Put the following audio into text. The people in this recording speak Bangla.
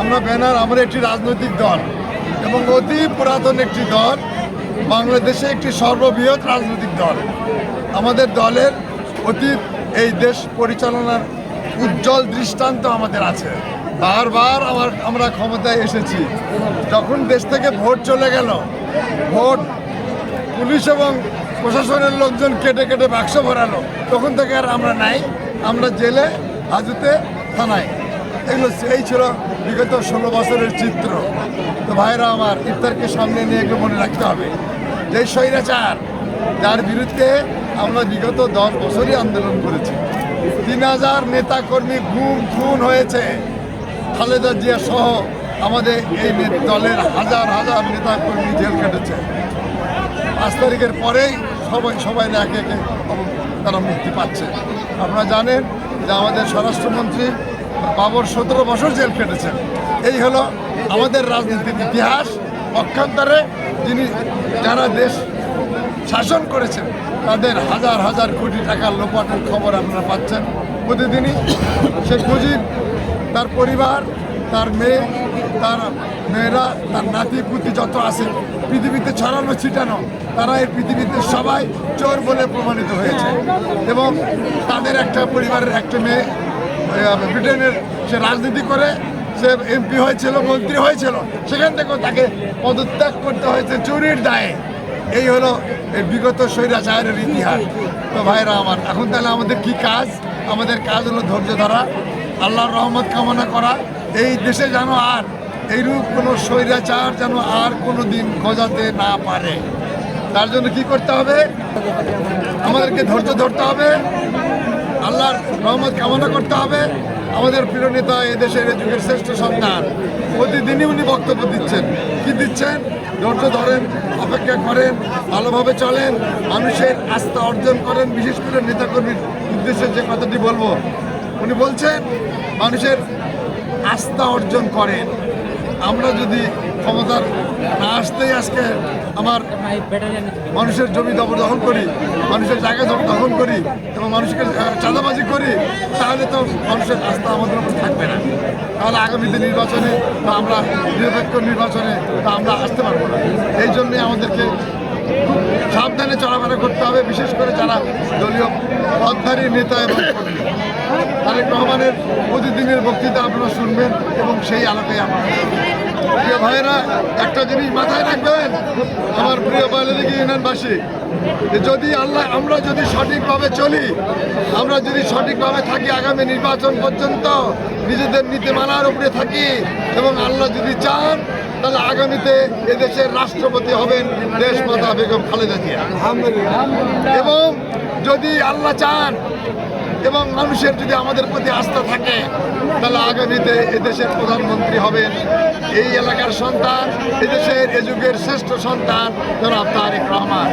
আমরা ব্যানার আমরা একটি রাজনৈতিক দল এবং অতি পুরাতন একটি দল, বাংলাদেশে একটি সর্ববৃহৎ রাজনৈতিক দল। আমাদের দলের অতীত এই দেশ পরিচালনার উজ্জ্বল দৃষ্টান্ত আমাদের আছে। বারবার আমার, আমরা ক্ষমতায় এসেছি। যখন দেশ থেকে ভোট চলে গেল, ভোট পুলিশ এবং প্রশাসনের লোকজন কেটে কেটে বাক্স ভরালো। তখন থেকে আর আমরা নাই, আমরা জেলে, হাজতে, থানায়। এগুলো এই ছিল বিগত ষোলো বছরের চিত্র। তো ভাইরা আমার, ইফতারকে সামনে নিয়ে এগুলো মনে রাখতে হবে। যে স্বৈরাচার, যার বিরুদ্ধে আমরা বিগত দশ বছরই আন্দোলন করেছি। তিন হাজার নেতা কর্মী গুম, খুন হয়েছে। খালেদা জিয়া সহ আমাদের এই দলের হাজার হাজার নেতা কর্মী জেল কেটেছে পাঁচ তারিখের পরেই সবাই সবাই একে একে তারা মুক্তি পাচ্ছে। আপনারা জানেন যে আমাদের স্বরাষ্ট্রমন্ত্রী বাবর সতেরো বছর জেল কেটেছেন এই হলো আমাদের রাজনীতির ইতিহাস। পক্ষান্তরে যিনি যারা দেশ শাসন করেছেন, তাদের হাজার হাজার কোটি টাকার লোপাটের খবর আপনারা পাচ্ছেন। প্রতিদিনই শেখ মুজিব তার পরিবার, তার মেয়ে, তার মেয়েরা, তার নাতি পুতি যত আছে, পৃথিবীতে ছড়ানো, ছিটানো, তারা এই পৃথিবীতে সবাই চোর বলে প্রমাণিত হয়েছে। এবং তাদের একটা পরিবারের একটা মেয়ে ব্রিটেনের, সে রাজনীতি করে, সে এমপি হয়েছিল, মন্ত্রী হয়েছিল, সেখান থেকেও তাকে পদত্যাগ করতে হয়েছে চুরির দায়ে। এই হলো এই বিগত স্বৈরাচারের ইতিহাস। তো ভাইরা আমার, এখন তাহলে আমাদের কি কাজ? আমাদের কাজ হলো ধৈর্য ধরা। আল্লাহর রহমত কামনা করা, এই দেশে যেন আর, এইরূপ কোনো স্বৈরাচার যেন আর কোনো দিন গজাতে না পারে। তার জন্য কি করতে হবে? আমাদেরকে ধৈর্য ধরতে হবে। আল্লাহর রহমত কামনা করতে হবে। আমাদের প্রিয় নেতা এদেশের যুগের শ্রেষ্ঠ সন্তান। প্রতিদিনই উনি বক্তব্য দিচ্ছেন। কি দিচ্ছেন? ধৈর্য ধরেন, অপেক্ষা করেন, ভালোভাবে চলেন, মানুষের আস্থা অর্জন করেন। বিশেষ করে নেতাকর্মীর উদ্দেশ্যে যে কথাটি বলব উনি বলছেন, মানুষের আস্থা অর্জন করেন। আমরা যদি ক্ষমতার না আসতেই আজকে আমার মানুষের জমি দখল দখল করি, মানুষের জায়গা দখল দখল করি এবং মানুষকে চাঁদাবাজি করি, তাহলে তো মানুষের আস্থা আমাদের উপর থাকবে না। তাহলে আগামীতে নির্বাচনে বা আমরা নিরপেক্ষ নির্বাচনে তা আমরা আসতে পারব না। এই জন্যে আমাদেরকে সাবধানে চলাফেরা করতে হবে, বিশেষ করে যারা দলীয় পদধারী, নেতা এবং রহমানের প্রতিদিনের বক্তৃতা আপনারা শুনবেন এবং সেই আলোকে আমরা প্রিয় ভাইয়েরা একটা জিনিস মাথায় রাখবেন আমার প্রিয় বালিদিকে ইউনিয়নবাসী যদি আল্লাহ আমরা যদি সঠিকভাবে চলি আমরা যদি সঠিকভাবে থাকি আগামী নির্বাচন পর্যন্ত নিজেদের নীতিমালার উপরে থাকি এবং আল্লাহ যদি চান তাহলে আগামীতে এদেশের রাষ্ট্রপতি হবেন দেশ মাতা বেগম খালেদা জিয়া। এবং যদি আল্লাহ চান এবং মানুষের যদি আমাদের প্রতি আস্থা থাকে, তাহলে আগামীতে এদেশের প্রধানমন্ত্রী হবেন। এই এলাকার সন্তান এদেশের এ যুগের শ্রেষ্ঠ সন্তান, জনাব তারেক রহমান।